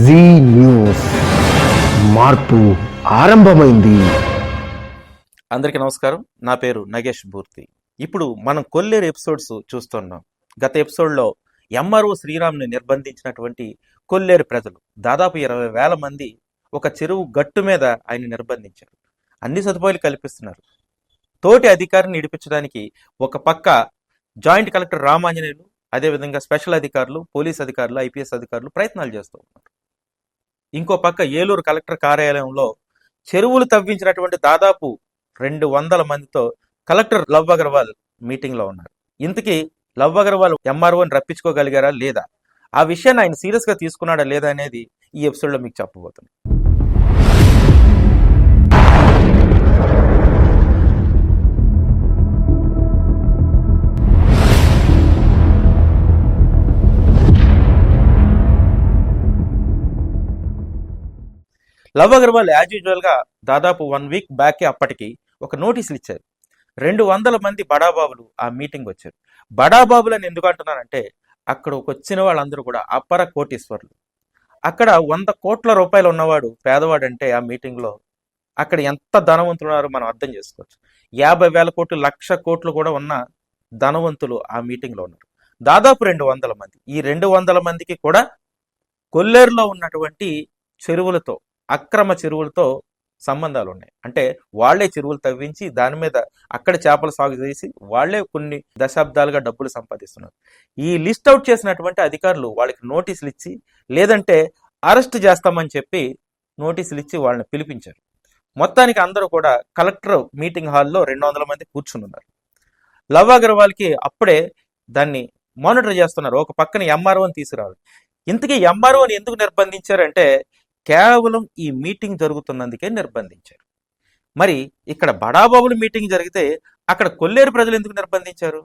G news మార్పు ఆరంభమైంది. అందరికీ నమస్కారం. నా పేరు నగేష్ మూర్తి ఇప్పుడు మనం కొల్లేరు ఎపిసోడ్స్ చూస్తున్నాం. గత ఎపిసోడ్లో ఎంఆర్ఓ శ్రీరామ్ని నిర్బంధించినటువంటి కొల్లేరు ప్రజలు దాదాపు ఇరవై వేల మంది ఒక చెరువు గట్టు మీద ఆయన నిర్బంధించారు. అన్ని సదుపాయాలు కల్పిస్తున్నారు. తోటి అధికారిని ఇడిపించడానికి ఒక పక్క జాయింట్ కలెక్టర్ రామాంజనేయులు అదేవిధంగా స్పెషల్ అధికారులు పోలీస్ అధికారులు ఐపీఎస్ అధికారులు ప్రయత్నాలు చేస్తూ ఉన్నారు. ఇంకో పక్క ఏలూరు కలెక్టర్ కార్యాలయంలో చెరువులు తవ్వించినటువంటి దాదాపు రెండు వందల మందితో కలెక్టర్ లవ్ అగర్వాల్ మీటింగ్లో ఉన్నారు. ఇంతకీ లవ్ అగర్వాల్ ఎంఆర్ఓని రప్పించుకోగలిగారా లేదా? ఆ విషయాన్ని ఆయన సీరియస్గా తీసుకున్నాడా లేదా అనేది ఈ ఎపిసోడ్లో మీకు చెప్పబోతున్నాను లవ్ అగర్వాల్ యాజ్ యూజువల్గా దాదాపు వన్ వీక్ బ్యాకే అప్పటికి ఒక నోటీసులు ఇచ్చారు. రెండు వందల మంది బడాబాబులు ఆ మీటింగ్ వచ్చారు. బడాబాబులు అని ఎందుకు అంటున్నానంటే అక్కడ వచ్చిన వాళ్ళందరూ కూడా అపర కోటీశ్వర్లు. అక్కడ వంద కోట్ల రూపాయలు ఉన్నవాడు పేదవాడంటే ఆ మీటింగ్లో అక్కడ ఎంత ధనవంతులు మనం అర్థం చేసుకోవచ్చు. యాభై వేల కోట్లు లక్ష కోట్లు కూడా ఉన్న ధనవంతులు ఆ మీటింగ్లో ఉన్నారు. దాదాపు రెండు వందల మంది. ఈ రెండు వందల మందికి కూడా కొల్లేరులో ఉన్నటువంటి చెరువులతో అక్రమ చెరువులతో సంబంధాలు ఉన్నాయి అంటే వాళ్ళే చెరువులు తవ్వించి దాని మీద అక్కడ చేపల సాగు చేసి వాళ్ళే కొన్ని దశాబ్దాలుగా డబ్బులు సంపాదిస్తున్నారు. ఈ లిస్ట్ అవుట్ చేసినటువంటి అధికారులు వాళ్ళకి నోటీసులు ఇచ్చి లేదంటే అరెస్ట్ చేస్తామని చెప్పి నోటీసులు ఇచ్చి వాళ్ళని పిలిపించారు. మొత్తానికి అందరూ కూడా కలెక్టర్ మీటింగ్ హాల్లో రెండు వందల మంది కూర్చుని ఉన్నారు. లవ్ అగర్వాల్కి అప్పుడే దాన్ని మానిటర్ చేస్తున్నారు. ఒక పక్కన ఎంఆర్ఓని తీసుకురావాలి. ఇంతకీ ఎంఆర్ఓని ఎందుకు నిర్బంధించారంటే కేవలం ఈ మీటింగ్ జరుగుతున్నందుకే నిర్బంధించారు. మరి ఇక్కడ బడాబాబుల మీటింగ్ జరిగితే అక్కడ కొల్లేరు ప్రజలు ఎందుకు నిర్బంధించారు?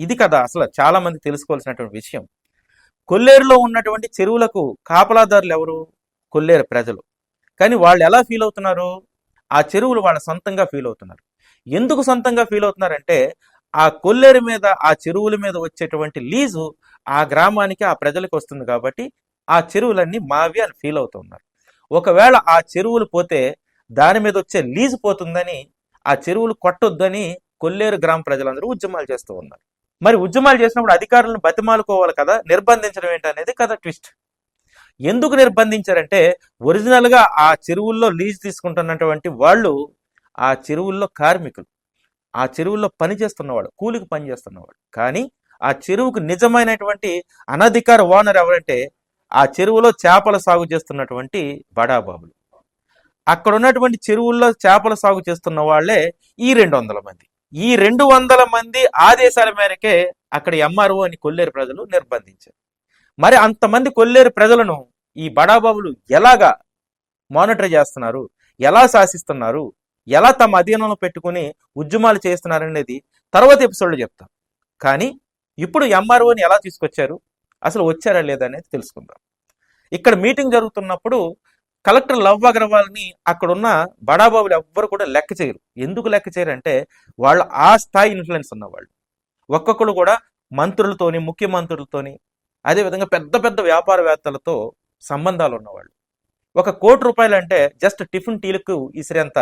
ఇది కదా అసలు చాలా మంది తెలుసుకోవాల్సినటువంటి విషయం. కొల్లేరులో ఉన్నటువంటి చెరువులకు కాపలాదారులు ఎవరు? కొల్లేరు ప్రజలు. కానీ వాళ్ళు ఎలా ఫీల్ అవుతున్నారు? ఆ చెరువులు వాళ్ళ సొంతంగా ఫీల్ అవుతున్నారు. ఎందుకు సొంతంగా ఫీల్ అవుతున్నారంటే ఆ కొల్లేరు మీద ఆ చెరువుల మీద వచ్చేటువంటి లీజు ఆ గ్రామానికి ఆ ప్రజలకు వస్తుంది కాబట్టి ఆ చెరువులన్నీ మావి అని ఫీల్ అవుతున్నారు ఒకవేళ ఆ చెరువులు పోతే దాని మీద వచ్చే లీజు పోతుందని ఆ చెరువులు కొట్టొద్దని కొల్లేరు గ్రామ ప్రజలందరూ ఉద్యమాలు చేస్తూ ఉన్నారు. మరి ఉద్యమాలు చేసినప్పుడు అధికారులను బతిమాలుకోవాలి కదా? నిర్బంధించడం ఏంటనేది కదా ట్విస్ట్. ఎందుకు నిర్బంధించారంటే ఒరిజినల్గా ఆ చెరువుల్లో లీజ్ తీసుకుంటున్నటువంటి వాళ్ళు ఆ చెరువుల్లో కార్మికులు. ఆ చెరువుల్లో పని చేస్తున్నవాడు కూలికి పని చేస్తున్నవాడు కానీ ఆ చెరువుకు నిజమైనటువంటి అనధికార ఓనర్ ఎవరంటే ఆ చెరువులో చేపల సాగు చేస్తున్నటువంటి బడాబాబులు. అక్కడ ఉన్నటువంటి చెరువుల్లో చేపల సాగు చేస్తున్న వాళ్ళే ఈ రెండు వందల మంది. ఈ రెండు వందల మంది ఆదేశాల మేరకే అక్కడ ఎంఆర్ఓ అని కొల్లేరు ప్రజలు నిర్బంధించారు. మరి అంతమంది కొల్లేరు ప్రజలను ఈ బడాబాబులు ఎలాగా మానిటర్ చేస్తున్నారు? ఎలా శాసిస్తున్నారు? ఎలా తమ అధీనంలో పెట్టుకుని ఉద్యమాలు చేస్తున్నారనేది తర్వాత ఎపిసోడ్లో చెప్తాం. కానీ ఇప్పుడు ఎంఆర్ఓని ఎలా తీసుకొచ్చారు? అసలు వచ్చారా లేదా అనేది తెలుసుకుందాం. ఇక్కడ మీటింగ్ జరుగుతున్నప్పుడు కలెక్టర్ లవ్ అగర్వాల్ని అక్కడున్న బడాబాబులు ఎవ్వరు కూడా లెక్క చేయరు. ఎందుకు లెక్క చేయరు అంటే వాళ్ళు ఆ స్థాయి ఇన్ఫ్లుయెన్స్ ఉన్నవాళ్ళు. ఒక్కొక్కరు కూడా మంత్రులతోని ముఖ్యమంత్రులతోని అదేవిధంగా పెద్ద పెద్ద వ్యాపారవేత్తలతో సంబంధాలు ఉన్నవాళ్ళు. ఒక కోటి రూపాయలు అంటే జస్ట్ టిఫిన్ టీలకు ఇసిరేంత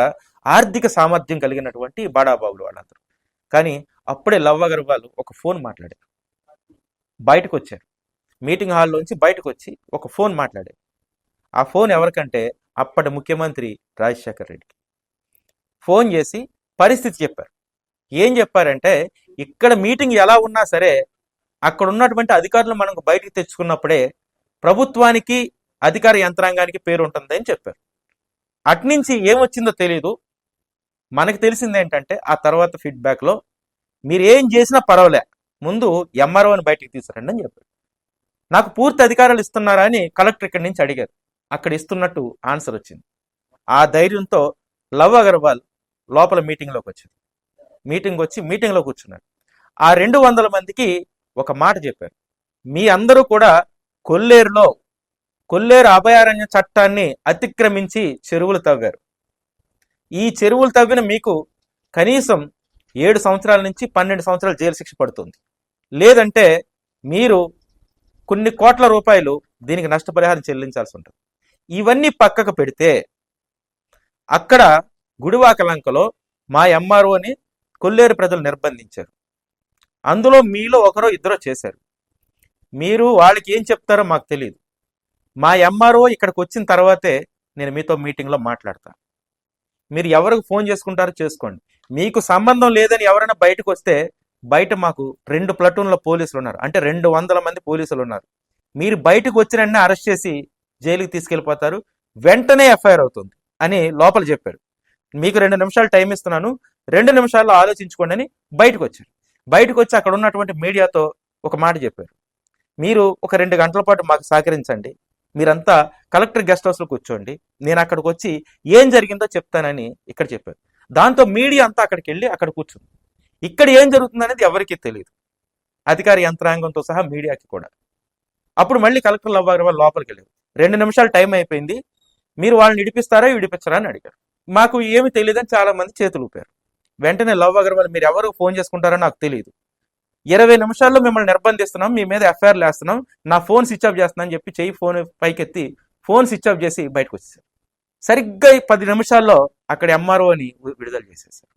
ఆర్థిక సామర్థ్యం కలిగినటువంటి బడాబాబులు వాళ్ళందరూ. కానీ అప్పుడే లవ్ అగర్వాల్ ఒక ఫోన్ మాట్లాడారు. బయటకు వచ్చారు మీటింగ్ హాల్లోంచి బయటకు వచ్చి ఒక ఫోన్ మాట్లాడారు ఆ ఫోన్ ఎవరికంటే అప్పటి ముఖ్యమంత్రి రాజశేఖర్ రెడ్డికి. ఫోన్ చేసి పరిస్థితి చెప్పారు. ఏం చెప్పారంటే ఇక్కడ మీటింగ్ ఎలా ఉన్నా సరే అక్కడ ఉన్నటువంటి అధికారులు మనకు బయటికి తెచ్చుకున్నప్పుడే ప్రభుత్వానికి అధికార యంత్రాంగానికి పేరు ఉంటుంది అని చెప్పారు అట్నుంచి ఏమొచ్చిందో తెలియదు మనకు తెలిసింది ఏంటంటే ఆ తర్వాత ఫీడ్బ్యాక్లో మీరు ఏం చేసినా పర్వాలే. ముందు ఎంఆర్ఓని బయటికి తీసుకురండి అని చెప్పారు. నాకు పూర్తి అధికారాలు ఇస్తున్నారా అని కలెక్టర్ ఇక్కడి నుంచి అడిగారు. అక్కడ ఇస్తున్నట్టు ఆన్సర్ వచ్చింది. ఆ ధైర్యంతో లవ్ అగర్వాల్ లోపల మీటింగ్లోకి వచ్చింది. మీటింగ్ వచ్చి మీటింగ్లో కూర్చున్నాడు. ఆ రెండు వందల మందికి ఒక మాట చెప్పారు. మీ అందరూ కూడా కొల్లేరులో కొల్లేరు అభయారణ్య చట్టాన్ని అతిక్రమించి చెరువులు తవ్వారు. ఈ చెరువులు తవ్విన మీకు కనీసం ఏడు సంవత్సరాల నుంచి పన్నెండు సంవత్సరాల జైలు శిక్ష పడుతుంది. లేదంటే మీరు కొన్ని కోట్ల రూపాయలు దీనికి నష్టపరిహారం చెల్లించాల్సి ఉంటుంది. ఇవన్నీ పక్కకు పెడితే అక్కడ గుడివాకలంకలో మా ఎంఆర్ఓని కొల్లేరు ప్రజలు నిర్బంధించారు. అందులో మీలో ఒకరో ఇద్దరో చేశారు. మీరు వాళ్ళకి ఏం చెప్తారో మాకు తెలియదు మా ఎంఆర్ఓ ఇక్కడికి వచ్చిన తర్వాతే నేను మీతో మీటింగ్లో మాట్లాడతాను మీరు ఎవరికి ఫోన్ చేసుకుంటారో చేసుకోండి. మీకు సంబంధం లేదని ఎవరైనా బయటకు వస్తే బయట మాకు రెండు ప్లటూన్ల పోలీసులు ఉన్నారు అంటే రెండు వందల మంది పోలీసులు ఉన్నారు మీరు బయటకు వచ్చిన అరెస్ట్ చేసి జైలుకి తీసుకెళ్ళిపోతారు. వెంటనే ఎఫ్ఐఆర్ అవుతుంది అని లోపల చెప్పాడు మీకు రెండు నిమిషాలు టైం ఇస్తున్నాను. రెండు నిమిషాల్లో ఆలోచించుకోండి అని బయటకు వచ్చారు. బయటకు వచ్చి అక్కడ ఉన్నటువంటి మీడియాతో ఒక మాట చెప్పారు. మీరు ఒక రెండు గంటల పాటు మాకు సహకరించండి. మీరంతా కలెక్టర్ గెస్ట్ హౌస్లో కూర్చోండి. నేను అక్కడికి వచ్చి ఏం జరిగిందో చెప్తానని ఇక్కడ చెప్పారు. దాంతో మీడియా అంతా అక్కడికి వెళ్ళి అక్కడ కూర్చుంది. ఇక్కడ ఏం జరుగుతుందనేది ఎవరికీ తెలియదు అధికార యంత్రాంగంతో సహా మీడియాకి కూడా. అప్పుడు మళ్ళీ కలెక్టర్ లవ్ అగర్వాల్ లోపలికి వెళ్ళారు. రెండు నిమిషాలు టైం అయిపోయింది. మీరు వాళ్ళని ఇడిపిస్తారా విడిపించరా అని అడిగారు. మాకు ఏమి తెలియదని చాలా మంది చేతులు ఊపారు. వెంటనే లవ్ అగర్వాల్ మీరు ఎవరు ఫోన్ చేసుకుంటారో నాకు తెలియదు ఇరవై నిమిషాల్లో మిమ్మల్ని నిర్బంధిస్తున్నాం మీ మీద ఎఫ్ఐఆర్ వేస్తున్నాం నా ఫోన్ స్విచ్ ఆఫ్ చేస్తున్నా అని చెప్పి చెయ్యి ఫోన్ పైకెత్తి ఫోన్ స్విచ్ ఆఫ్ చేసి బయటకు వచ్చేసారు. సరిగ్గా పది నిమిషాల్లో అక్కడ ఎంఆర్ఓని విడుదల చేసేసారు.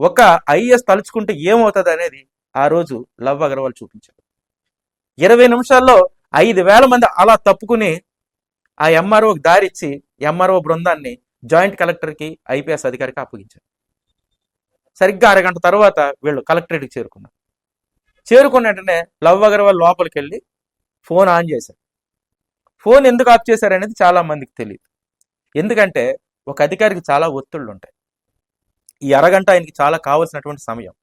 ఒక ఐఎస్ తలుచుకుంటే ఏమవుతుంది అనేది ఆ రోజు లవ్ అగర్వాల్ చూపించారు. ఇరవై నిమిషాల్లో ఐదు వేల మంది అలా తప్పుకుని ఆ ఎంఆర్ఓకి దారిచ్చి ఎంఆర్ఓ బృందాన్ని జాయింట్ కలెక్టర్కి ఐపీఎస్ అధికారికి అప్పగించారు. సరిగ్గా అరగంట తర్వాత వీళ్ళు కలెక్టరేట్కి చేరుకున్నారు. చేరుకున్న వెంటనే లవ్ అగర్వాల్ లోపలికి వెళ్ళి ఫోన్ ఆన్ చేశారు. ఫోన్ ఎందుకు ఆఫ్ చేశారు అనేది చాలా మందికి తెలియదు ఎందుకంటే ఒక అధికారికి చాలా ఒత్తిళ్ళు ఉంటాయి ఈ అరగంట ఆయనకి చాలా కావాల్సినటువంటి సమయం.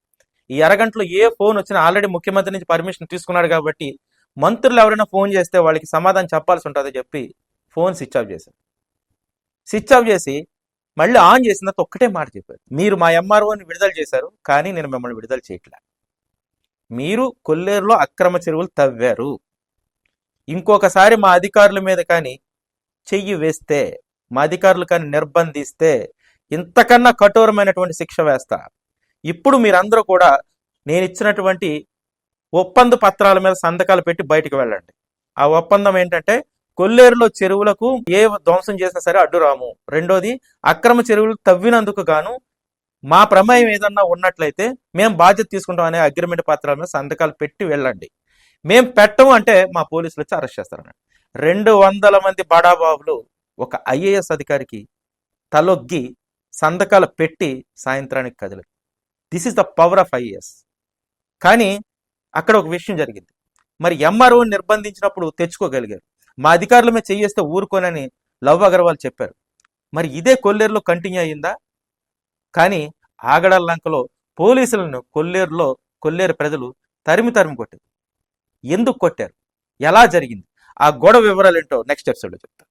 ఈ అరగంటలో ఏ ఫోన్ వచ్చినా ఆల్రెడీ ముఖ్యమంత్రి నుంచి పర్మిషన్ తీసుకున్నాడు కాబట్టి మంత్రులు ఎవరైనా ఫోన్ చేస్తే వాళ్ళకి సమాధానం చెప్పాల్సి ఉంటుందని చెప్పి ఫోన్ స్విచ్ ఆఫ్ చేశారు. స్విచ్ ఆఫ్ చేసి మళ్ళీ ఆన్ చేసిన తర్వాత ఒక్కటే మాట చెప్పారు. మీరు మా ఎంఆర్ఓని విడుదల చేశారు కానీ నేను మిమ్మల్ని విడుదల చేయట్లే. మీరు కొల్లేరులో అక్రమ చెరువులు తవ్వారు. ఇంకొకసారి మా అధికారుల మీద కానీ చెయ్యి వేస్తే మా అధికారులు కానీ నిర్బంధిస్తే ఇంతకన్నా కఠోరమైనటువంటి శిక్ష వేస్తా ఇప్పుడు మీరందరూ కూడా నేను ఇచ్చినటువంటి ఒప్పంద పత్రాల మీద సంతకాలు పెట్టి బయటకు వెళ్ళండి. ఆ ఒప్పందం ఏంటంటే కొల్లేరులో చెరువులకు ఏ ధ్వంసం చేసినా సరే అడ్డు రాము. రెండోది అక్రమ చెరువులు తవ్వినందుకు గాను మా ప్రమేయం ఏదన్నా ఉన్నట్లయితే మేము బాధ్యత తీసుకుంటాం అనే అగ్రిమెంట్ పత్రాల మీద సంతకాలు పెట్టి వెళ్ళండి. మేము పెట్టము అంటే మా పోలీసులు వచ్చి అరెస్ట్ చేస్తారని రెండు వందల మంది బడాబాబులు ఒక ఐఏఎస్ అధికారికి తలొగ్గి సంతకాలు పెట్టి సాయంత్రానికి కదలదు this is the power of IAS కానీ అక్కడ ఒక విషయం జరిగింది. మరి ఎంఆర్ఓ నిర్బంధించినప్పుడు తెచ్చుకోగలిగారు. మా అధికారుల మీద చెయ్యేస్తే ఊరుకోనని లవ్ అగర్వాల్ చెప్పారు. మరి ఇదే కొల్లేరులో కంటిన్యూ అయ్యిందా? కానీ ఆగడాల లంకలో పోలీసులను కొల్లేరులో కొల్లేరు ప్రజలు తరిమి తరిమి కొట్టారు. ఎందుకు కొట్టారు? ఎలా జరిగింది? ఆ గొడవ వివరాలు ఏంటో నెక్స్ట్ ఎపిసోడ్లో చెప్తాను.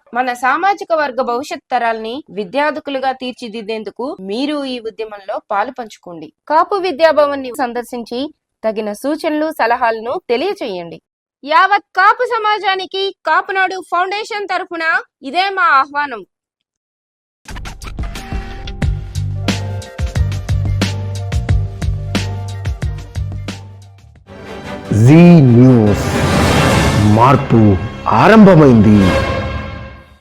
మన సామాజిక వర్గ భవిష్యత్ తరాల్ని విద్యార్థులుగా తీర్చిదిద్దేందుకు మీరు ఈ ఉద్యమంలో పాలు పంచుకోండి. కాపు విద్యాభవన్ని సందర్శించి తగిన సూచనలు సలహాలను తెలియచేయండి. యావత్ కాపు సమాజానికి కాపునాడు ఫౌండేషన్ తరఫున ఇదే మా ఆహ్వానం. జీ న్యూస్ మార్పు ఆరంభమైంది.